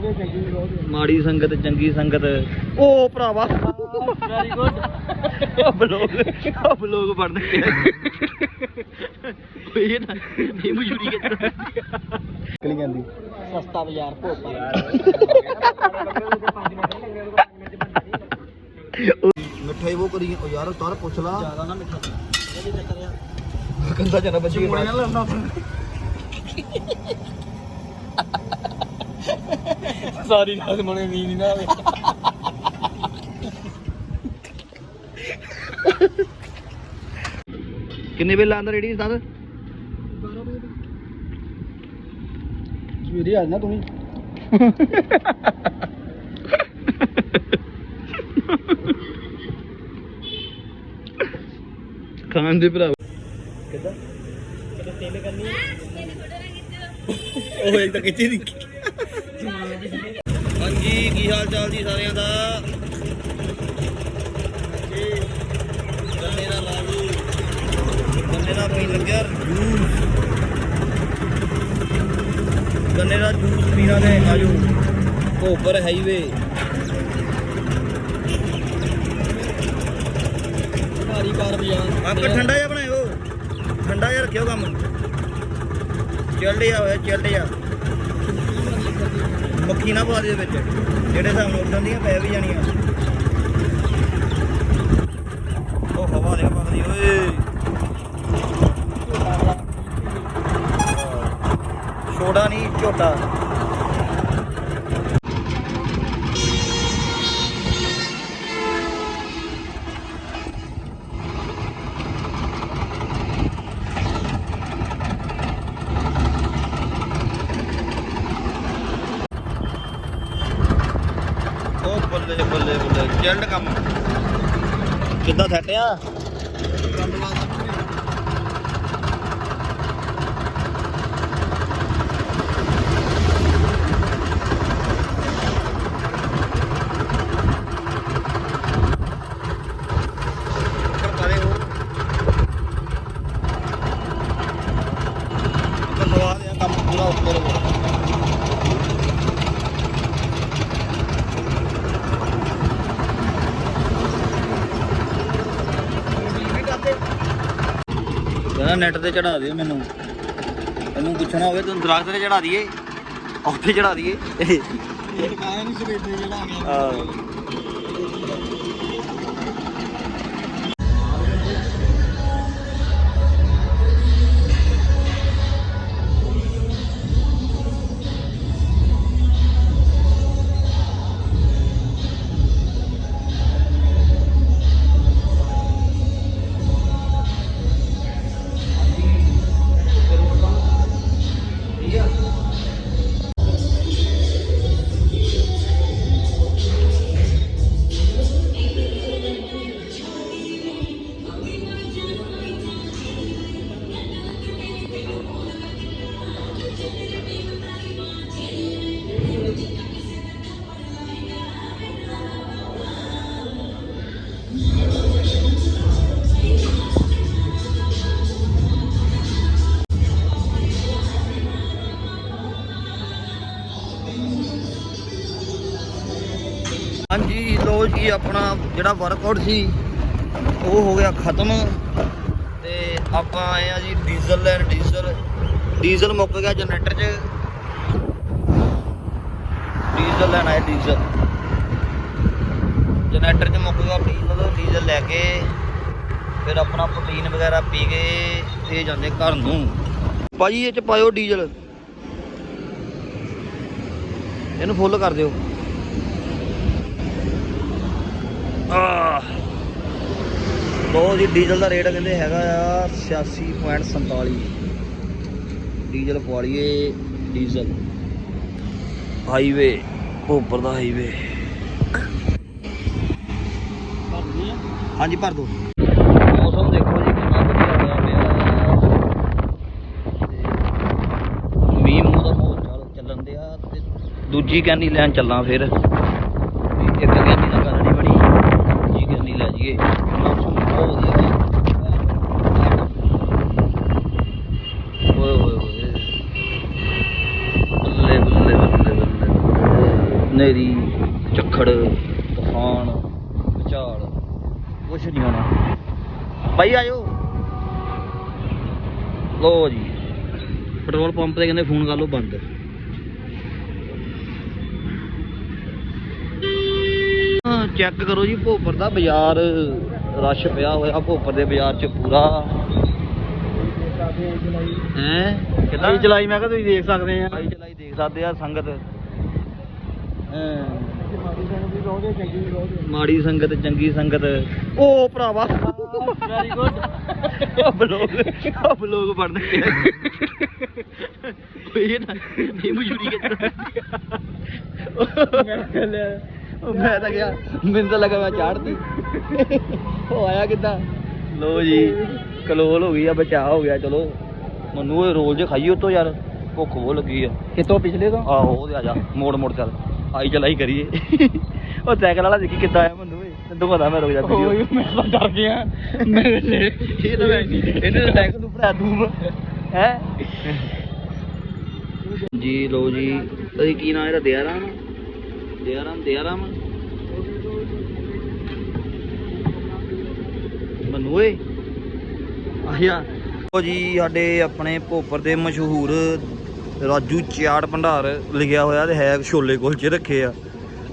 ਬਹੁਤ ਚੰਗੀ ਬਹੁਤ ਮਾੜੀ ਸੰਗਤ ਚੰਗੀ ਸੰਗਤ। ਉਹ ਭਰਾਵਾ। ਵੈਰੀ ਗੁੱਡ ਬਲੋਗ ਆ ਬਲੋਗ ਪੜ ਦਿੱਤੇ ਉਹ ਇਹ ਨਾ ਇਹ ਮਜੂਰੀ ਕੇ ਨਿਕਲੀ ਜਾਂਦੀ। ਸਸਤਾ ਬਾਜ਼ਾਰ ਭੋਪਾ ਮਿੱਠਾ ਹੀ ਉਹ ਕਰੀ ਉਹ ਯਾਰ ਤਾਰ ਪੁੱਛ ਲਾ। ਜ਼ਿਆਦਾ ਨਾ ਮਿੱਠਾ ਇਹ ਵੀ ਚੱਕਰ ਆ ਕੰਦਾ ਜਨਾ ਬੱਚੀ ਚਿੰਗੂੜੇ ਨਾਲ ਲਾਉਂਦਾ। ਸਾਰੀ ਰਾਤ ਮਨੇ ਨੀਂਦ ਨਾ ਆਵੇ। ਕਿੰਨੇ ਵੇਲੇ ਆਂਦਾ ਰੇੜੀ ਸਰ ਸਵੇਰੇ ਆ ਜਾਣਾ ਤੂੰ ਵੀ। ਖਾਣ ਦੇ ਭਰਾ। ਕਿੱਦਾਂ? ਕਿਤੇ ਤੇਲ ਕਰਨੀ ਉਹ ਇੱਕ ਤਾਂ ਕਿੱਥੇ ਦੀ। ਹਾਂਜੀ ਕੀ ਹਾਲ ਚਾਲ ਜੀ ਸਾਰਿਆਂ ਦਾ? ਜੀ ਗੰਨੇ ਦਾ ਲਾਲੂ ਗੰਨੇ ਦਾ ਪੀਣ ਲੱਗਿਆ ਜੂਸ ਗੰਨੇ ਦਾ ਜੂਸ ਪੀਣਾ ਨੇ ਆਜੋ। ਭੋਪਰ ਹਾਈਵੇ ਭਾਰੀ ਕਾਰ ਬਾਜ਼ਾਰ। ਆਪਕਾ ਠੰਡਾ ਜਿਹਾ ਬਣਾਇਓ। ਠੰਡਾ ਜਿਹਾ ਰੱਖਿਓ ਕੰਮ। ਚਿਲਡ ਜਿਹਾ ਹੋਇਆ ਚਿਲਡ ਜਿਹਾ ਮੱਖੀ ਨਾ ਪਾ ਦੇ ਵਿੱਚ, ਜਿਹੜੇ ਸਾਨੂੰ ਨਾਲ ਉੱਡਣ ਦੀਆਂ ਪੈ ਵੀ ਜਾਣੀਆਂ। ਉਹ ਹਵਾ ਦੇ ਪਕਦੀ ਓਏ। ਛੋੜਾ ਨਹੀਂ ਝੋਟਾ ਉਹ ਬੱਲੇ ਬੱਲੇ ਬੱਲੇ ਚਿਲਡ ਕੰਮ। ਕਿੱਦਾਂ ਸੈਟਿਆ ਪਾਰੇ ਹੋ ਆਪਾਂ ਸਵਾਦ ਆ ਕੰਮ ਪੂਰਾ ਉੱਪਰ ਹੋ ਕਹਿੰਦਾ ਨੈਟ ਤੇ ਚੜਾ ਦਿਓ ਮੈਨੂੰ। ਇਹਨੂੰ ਪੁੱਛਣਾ ਹੋਵੇ ਤੈਨੂੰ ਦਰਖਤ ਤੇ ਚੜਾ ਦਈਏ ਉੱਥੇ ਚੜਾ ਦਈਏ। ਇਹ ਕਾਇਆ ਨਹੀਂ ਸਵੇਰੇ ਜਿਹੜਾ ਆ। ਗਿਆ ਜੀ, ਆਪਣਾ ਜਿਹੜਾ ਵਰਕਆਊਟ ਸੀ, ਉਹ ਹੋ ਗਿਆ ਖਤਮ। ਤੇ ਆਪਾਂ ਆਏ ਆ ਜੀ ਡੀਜ਼ਲ ਲੈਣ, ਡੀਜ਼ਲ ਡੀਜ਼ਲ ਮੁੱਕ ਗਿਆ ਜਨਰੇਟਰ 'ਚ। ਡੀਜ਼ਲ ਲੈਣ ਆਏ ਡੀਜ਼ਲ। ਜਨਰੇਟਰ 'ਚ ਮੁੱਕ ਗਿਆ ਡੀਜ਼ਲ ਡੀਜ਼ਲ ਲੈ ਕੇ, ਫਿਰ ਆਪਣਾ ਪ੍ਰੋਟੀਨ ਵਗੈਰਾ ਪੀ ਕੇ ਤੇ ਜਾਂਦੇ ਘਰ ਨੂੰ। ਭਾਜੀ, ਇਹ 'ਚ ਪਾਇਓ ਡੀਜ਼ਲ। ਇਹਨੂੰ ਫੁੱਲ ਕਰ ਦਿਓ ਆਹ ਲੋ ਜੀ ਡੀਜ਼ਲ ਦਾ ਰੇਟ ਕਹਿੰਦੇ ਹੈਗਾ ਆ 86.47 ਡੀਜ਼ਲ ਪਵਾ ਲਈਏ ਡੀਜ਼ਲ। ਹਾਈਵੇ ਭੋਪਰ ਦਾ ਹਾਈਵੇ। ਹਾਂਜੀ ਭਰ ਦੋ ਮੌਸਮ ਦੇਖੋ ਜੀ ਕਿੰਨਾ ਵਧੀਆ ਹੋਇਆ ਪਿਆ। ਮੀਂਹ ਮੂੰਹ ਦਾ ਮਾਹੌਲ ਚੱਲ ਚੱਲਣ ਦਿਆ ਤੇ ਦੂਜੀ ਕੈਨੀ ਲੈਣ ਚੱਲਾਂ ਫਿਰ। ਇੱਕ ਕੈਨੀ ਦਾ ਗੱਲ ਨਹੀਂ ਬਣੀ ਦੂਜੀ ਕੈਨੀ ਲੈ ਜਾਈਏ। ਹਨੇਰੀ ਬਹੁਤ ਵਧੀਆ ਹੈ ਝੱਖੜ ਤੂਫਾਨ ਭੁਚਾਲ ਕੁਛ ਨਹੀਂ ਹੋਣਾ। ਭਾਈ ਆਇਓ ਲੋ ਜੀ। ਪੈਟਰੋਲ ਪੰਪ ਤੇ ਕਹਿੰਦੇ ਫੋਨ ਕਰ ਲਓ, ਬੰਦ। ਚੈੱਕ ਕਰੋ ਜੀ, ਭੋਪਰ ਦਾ ਬਾਜ਼ਾਰ। ਰਸ਼ ਪਿਆ ਹੋਇਆ ਭੋਪਰ ਦੇ ਬਾਜ਼ਾਰ 'ਚ ਪੂਰਾ। ਹੈ? ਕਿੱਦਾਂ? ਚਲਾਈ? ਮੈਂ ਕਿਹਾ ਤੁਸੀਂ ਦੇਖ ਸਕਦੇ ਆ। ਭਾਈ ਚਲਾਈ ਦੇਖ ਸਕਦੇ ਆ ਸੰਗਤ। ਮਾੜੀ ਸੰਗਤ ਚੰਗੀ ਸੰਗਤ। ਉਹ ਭਰਾਵਾ। ਵੈਰੀ ਗੁੱਡ ਬਲੋਗ ਬਲੋਗ ਉਹ ਇਹ ਨਾ ਇਹ ਮਜੂਰੀ ਕਿੱਥੇ ਮੈਂ ਕਿਹਾ ਲੈ। ਉਹ ਮੈਂ ਤਾਂ ਗਿਆ ਮੈਨੂੰ ਤਾਂ ਲੱਗਾ ਮੈਂ ਚਾੜਦੀ ਉਹ ਆਇਆ ਕਿੱਦਾਂ? ਲੋ ਜੀ ਕਲੋਲ ਹੋ ਗਈ ਆ ਬਚਾਅ ਹੋ ਗਿਆ ਚਲੋ। ਮੈਨੂੰ ਇਹ ਰੋਲ ਜੇ ਖਾਈ ਉਤੋਂ ਯਾਰ ਭੁੱਖ ਬਹੁਤ ਲੱਗੀ ਆ। ਕਿਤੋਂ ਪਿਛਲੇ ਤੋਂ? ਆਹੋ ਉਹਦੇ ਆ ਜਾ ਮੋੜ ਮੋੜ ਚੱਲ। ਆਈ ਚਲਾਈ ਕਰੀਏ। ਉਹ ਸਾਈਕਲ ਵਾਲਾ ਦੇਖੀ ਕਿੱਦਾਂ ਆਇਆ ਮੈਨੂੰ ਤੈਨੂੰ ਪਤਾ ਮੈਂ ਰੁਕ ਜਾ ਵੀਡੀਓ ਮੈਂ ਤਾਂ ਡਰ ਗਿਆ। ਮੇਰੇ ਇਹ ਤਾਂ ਇਹਨੇ ਤਾਂ ਸਾਈਕਲ ਨੂੰ ਭਰਾ ਦੂੰ ਹੈ? ਜੀ ਲੋ ਜੀ। ਤੁਸੀਂ ਕੀ ਨਾਮ ਇਹਦਾ ਦਿਆਰਾਮ ਦਿਆਰਾਮ ਦਿਆਰਾਮ ਮਨੂ ਓਏ ਆਇਆ ਲੋ ਜੀ ਸਾਡੇ ਆਪਣੇ ਭੋਪਰ ਦੇ ਮਸ਼ਹੂਰ ਰਾਜੂ ਚਾਟ ਭੰਡਾਰ ਲਿਖਿਆ ਹੋਇਆ ਤੇ ਹੈ ਛੋਲੇ ਕੁਲਚੇ ਰੱਖੇ ਆ।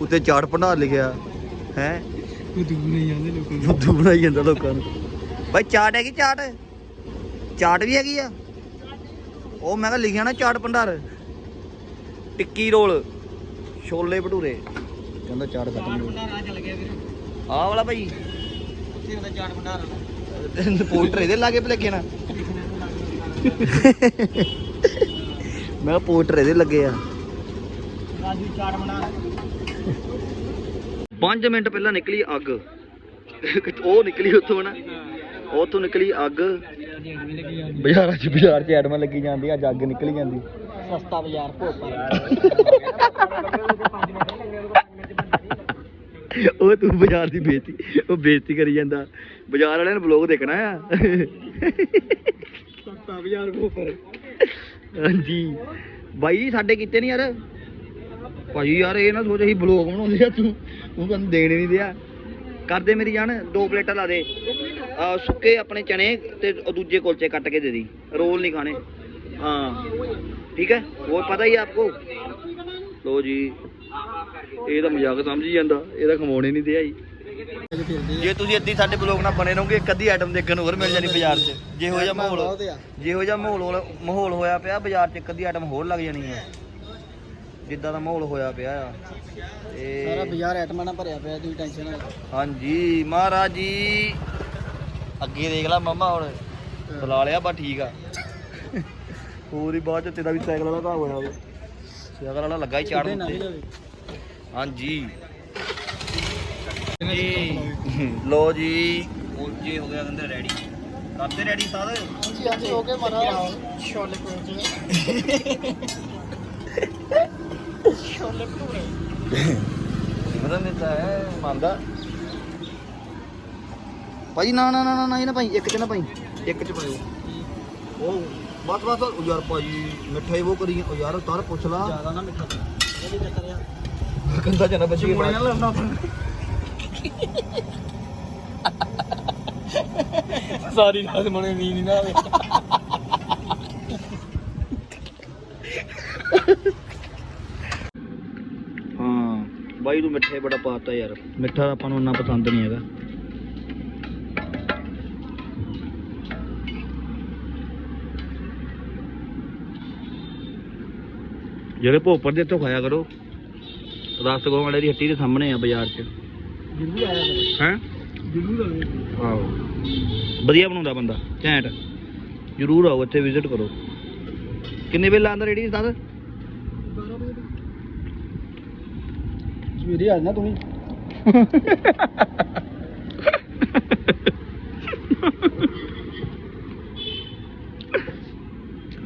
ਉੱਤੇ ਚਾਟ ਭੰਡਾਰ ਲਿਖਿਆ ਹੈ? ਤੂੰ ਦੂਰ ਨਹੀਂ ਜਾਂਦੇ ਲੋਕਾਂ ਨੂੰ। ਫੁੱਦੂ ਬਣਾਈ ਜਾਂਦਾ ਲੋਕਾਂ ਨੂੰ। ਬਾਈ ਚਾਟ ਹੈਗੀ ਚਾਟ? ਚਾਟ ਵੀ ਹੈਗੀ ਆ? ਉਹ ਮੈਂ ਕਿਹਾ ਲਿਖਿਆ ਨਾ ਚਾਟ ਭੰਡਾਰ। ਟਿੱਕੀ ਰੋਲ। ਛੋਲੇ ਭਟੂਰੇ। ਕਹਿੰਦਾ ਚਾਟ ਖਤਮ ਹੋ ਗਈ। ਆ ਚੱਲ ਗਿਆ ਵੀਰ। ਆਹ ਵਾਲਾ ਭਾਈ। ਉੱਥੇ ਉਹਦਾ ਚਾਟ ਭੰਡਾਰ। ਪੋਸਟਰ ਇਹਦੇ ਲਾਗੇ ਭਲੇਖੇ ਨਾ ਮੈਂ ਪੋਸਟਰ ਇਹਦੇ ਲੱਗੇ ਆ। ਰਾਜੂ ਚਾਟ ਭੰਡਾਰ। 5 ਮਿੰਟ ਪਹਿਲਾਂ ਨਿਕਲੀ ਅੱਗ। ਉਹ ਨਿਕਲੀ ਉੱਥੋਂ ਨਾ। ਉੱਥੋਂ ਨਿਕਲੀ ਅੱਗ। ਬਾਜ਼ਾਰਾਂ 'ਚ ਬਾਜ਼ਾਰ 'ਚ ਐਡਮਾਂ ਲੱਗੀ ਜਾਂਦੀ ਅੱਜ ਅੱਗ ਨਿਕਲੀ ਜਾਂਦੀ। ਸਸਤਾ ਬਾਜ਼ਾਰ ਭੋਪਾ ਉਹ ਤੂੰ ਬਾਜ਼ਾਰ ਦੀ ਬੇਇੱਜ਼ਤੀ ਉਹ ਬੇਇੱਜ਼ਤੀ ਕਰੀ ਜਾਂਦਾ। ਬਾਜ਼ਾਰ ਵਾਲਿਆਂ ਨੇ ਬਲੌਗ ਦੇਖਣਾ ਆ। ਸਸਤਾ ਬਾਜ਼ਾਰ ਭੋਪਾ ਹਾਂਜੀ। ਬਾਈ ਜੀ ਸਾਡੇ ਕੀਤੇ ਨਹੀਂ ਯਾਰ। ਭਾਜੀ ਯਾਰ ਇਹ ਨਾ ਸੋਚ ਅਸੀਂ ਬਲੌਗ ਬਣਾਉਂਦੇ ਆ ਤੂੰ ਤੂੰ ਕੰਨ ਦੇਣ ਹੀ ਨਹੀਂ ਦਿਆ। ਕਰਦੇ ਮੇਰੀ ਜਾਨ ਦੋ ਪਲੇਟਾਂ ਲਾ ਦੇ। ਸੁੱਕੇ ਆਪਣੇ ਚਨੇ ਤੇ ਉਹ ਦੂਜੇ ਕੁਲਚੇ ਕੱਟ ਕੇ ਦੇ ਦੀ। ਰੋਲ ਨਹੀਂ ਖਾਣੇ। ਹਾਂ। ਠੀਕ ਹੈ? ਉਹ ਪਤਾ ਹੀ ਹੈ ਆਪਕੋ? ਲੋ ਜੀ। ਇਹ ਤਾਂ ਮਜ਼ਾਕ ਸਮਝੀ ਜਾਂਦਾ। ਇਹ ਤਾਂ ਖਮਾਉਣੇ ਨਹੀਂ ਦਿਆ ਜੀ ਜੇ ਤੁਸੀਂ ਅੱਧੀ ਸਾਡੇ ਬਲੌਗ ਨਾਲ ਬਣੇ ਰਹੋਗੇ ਇੱਕ ਅੱਧੀ ਆਈਟਮ ਦੇਖਣ ਨੂੰ ਹੋਰ ਮਿਲ ਜਾਣੀ ਬਾਜ਼ਾਰ 'ਚ। ਜਿਹੋ ਜਿਹਾ ਮਾਹੌਲ ਜਿਹੋ ਜਿਹਾ ਮਾਹੌਲ ਹੋਲ- ਮਾਹੌਲ ਹੋਇਆ ਪਿਆ ਬਾਜ਼ਾਰ 'ਚ ਇੱਕ ਅੱਧੀ ਆਈਟਮ ਹੋਰ ਲੱਗ ਜਾਣੀ ਹੈ ਜਿੱਦਾਂ ਦਾ ਮਾਹੌਲ ਹੋਇਆ ਪਿਆ ਆ। ਸਾਰਾ ਤੇ ਬਾਜ਼ਾਰ ਐਟਮਾਂ ਨਾਲ ਭਰਿਆ ਪਿਆ ਤੁਸੀਂ ਟੈਨਸ਼ਨ ਨਾ ਹਾਂਜੀ ਮਹਾਰਾਜ ਜੀ। ਅੱਗੇ ਦੇਖ ਲੈ ਮਮਾ ਹੁਣ। ਬੁਲਾ ਲਿਆ ਬਾ ਠੀਕ ਆ। ਹੋਰ ਹੀ ਬਾਅਦ ਚ ਤੇਰਾ ਵੀ ਸਾਈਕਲ ਵਾਲਾ ਘਾ ਹੋਇਆ ਉਹ ਸਾਈਕਲ ਵਾਲਾ ਲੱਗਾ ਹੀ ਚਾੜ ਉੱਤੇ। ਹਾਂਜੀ। ਜੀ ਲੋ ਜੀ। ਕੁਲਚੇ ਹੋ ਗਿਆ ਕਹਿੰਦੇ ਰੈਡੀ ਕਰਦੇ ਰੈਡੀ ਸਾਦ ਹਾਂਜੀ ਹਾਂਜੀ ਹੋ ਗਏ ਮਾਰਾ ਛੋਲੇ ਕੁਲਚੇ ਛੋਲੇ ਭਟੂਰੇ ਮਰਨ ਦਿੱਤਾ ਹੈ ਮੰਨਦਾ। ਭਾਈ ਨਾ ਨਾ ਨਾ ਨਾ ਨਾ ਇਹ ਨਾ ਭਾਈ ਇੱਕ ਚ ਨਾ ਭਾਈ। ਇੱਕ ਚ ਪਾਇਓ ਉਹ ਬਸ ਬਸ ਉਹ ਯਾਰ ਭਾਈ ਮਿੱਠਾ ਹੀ ਉਹ ਕਰੀ ਉਹ ਯਾਰ ਤਾਰ ਪੁੱਛ ਲਾ। ਜ਼ਿਆਦਾ ਨਾ ਮਿੱਠਾ ਇਹ ਚੱਕਰ ਆ। ਕੰਦਾ ਜਨਾ ਬੱਚੀ ਸਾਰੀ ਰਾਤ ਮਨੇ ਨੀਂਦ ਨਾ ਆਵੇ। ਹਾਂ ਬਾਈ ਤੂੰ ਮਿੱਠਾ ਬੜਾ ਪਾਤਾ ਯਾਰ। ਮਿੱਠਾ ਆਪਾਂ ਨੂੰ ਇੰਨਾ ਪਸੰਦ ਨਹੀਂ ਹੈਗਾ। ਜਿਹੜੇ ਭੋਪਰ ਦੇ ਇੱਥੋਂ ਖਾਇਆ ਕਰੋ। ਰਸਗੋ ਵਾਲੇ ਦੀ ਹੱਟੀ ਦੇ ਸਾਹਮਣੇ ਆ ਬਾਜ਼ਾਰ 'ਚ। ਜ਼ਰੂਰ ਆਇਆ ਕਰੋ। ਹੈ? ਜ਼ਰੂਰ ਆਵੇ ਆਓ ਵਧੀਆ ਬਣਾਉਂਦਾ ਬੰਦਾ ਘੈਂਟ। ਜਰੂਰ ਆਓ ਇੱਥੇ ਵਿਜ਼ਿਟ ਕਰੋ। ਕਿੰਨੇ ਵੇਲੇ ਆਂਦਾ ਰੇੜੀ ਸਰ ਸਵੇਰੇ ਆ ਜਾਣਾ ਤੂੰ ਵੀ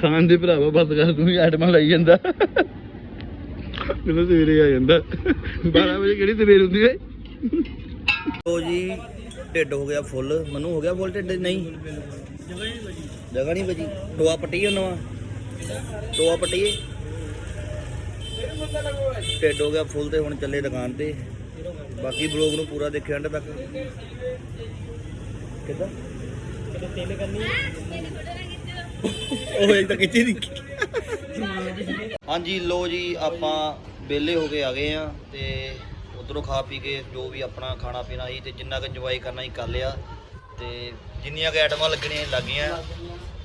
ਖਾਣ ਦੇ ਭਰਾਵਾ ਬਸ ਕਰ, ਤੂੰ ਆਈਟਮਾਂ ਲਾਈ ਜਾਂਦਾ। ਮੈਨੂੰ ਸਵੇਰੇ ਆ ਜਾਂਦਾ। 12 ਵਜੇ ਕਿਹੜੀ ਸਵੇਰ ਹੁੰਦੀ ਓਏ? ਲੋ ਜੀ, ਢਿੱਡ ਹੋ ਗਿਆ ਫੁੱਲ। ਮੈਨੂੰ ਹੋ ਗਿਆ ਫੁੱਲ ਢਿੱਡ? ਨਹੀਂ। ਜਗ੍ਹਾ ਨਹੀਂ ਬਜੀ ਟੋਆ ਪੱਟੀ ਉਹ ਟੋਆ ਪੱਟੀਏ ਢਿੱਡ ਹੋ ਗਿਆ ਫੁੱਲ ਤੇ ਹੁਣ ਚੱਲੇ ਦੁਕਾਨ ਤੇ। ਬਾਕੀ ਬਲੌਗ ਨੂੰ ਪੂਰਾ ਦੇਖਿਓ ਐਂਡ ਤੱਕ। ਕਿੱਦਾਂ? ਤਿੰਨ ਕਰਨੀ ਉਹ ਇੱਕ ਤਾਂ ਕਿੱਥੇ ਦੀ। ਹਾਂਜੀ ਲੋ ਜੀ, ਆਪਾਂ ਵਿਹਲੇ ਹੋ ਕੇ ਆ ਗਏ ਆ ਤੇ ਉਧਰੋਂ ਖਾ ਪੀ ਕੇ ਜੋ ਵੀ ਆਪਣਾ ਖਾਣਾ ਪੀਣਾ ਸੀ ਤੇ ਜਿੰਨਾ ਕੁ ਇੰਜੋਏ ਕਰਨਾ ਹੀ ਕਰ ਲਿਆ। ਤੇ ਜਿੰਨੀਆਂ ਕੁ ਆਈਟਮਾਂ ਲੱਗਣੀਆਂ ਸੀ ਲੱਗੀਆਂ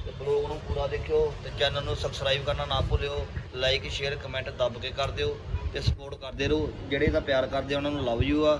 ਤੇ ਬਲੌਗ ਨੂੰ ਪੂਰਾ ਦੇਖਿਓ ਤੇ ਚੈਨਲ ਨੂੰ ਸਬਸਕ੍ਰਾਈਬ ਕਰਨਾ ਨਾ ਭੁੱਲਿਓ। ਲਾਈਕ ਸ਼ੇਅਰ ਕਮੈਂਟ ਦੱਬ ਕੇ ਕਰ ਦਿਓ ਤੇ ਸਪੋਰਟ ਕਰਦੇ ਰਹੋ। ਜਿਹੜੇ ਦਾ ਪਿਆਰ ਕਰਦੇ ਆ, ਉਹਨਾਂ ਨੂੰ ਲਵ ਯੂ ਆ।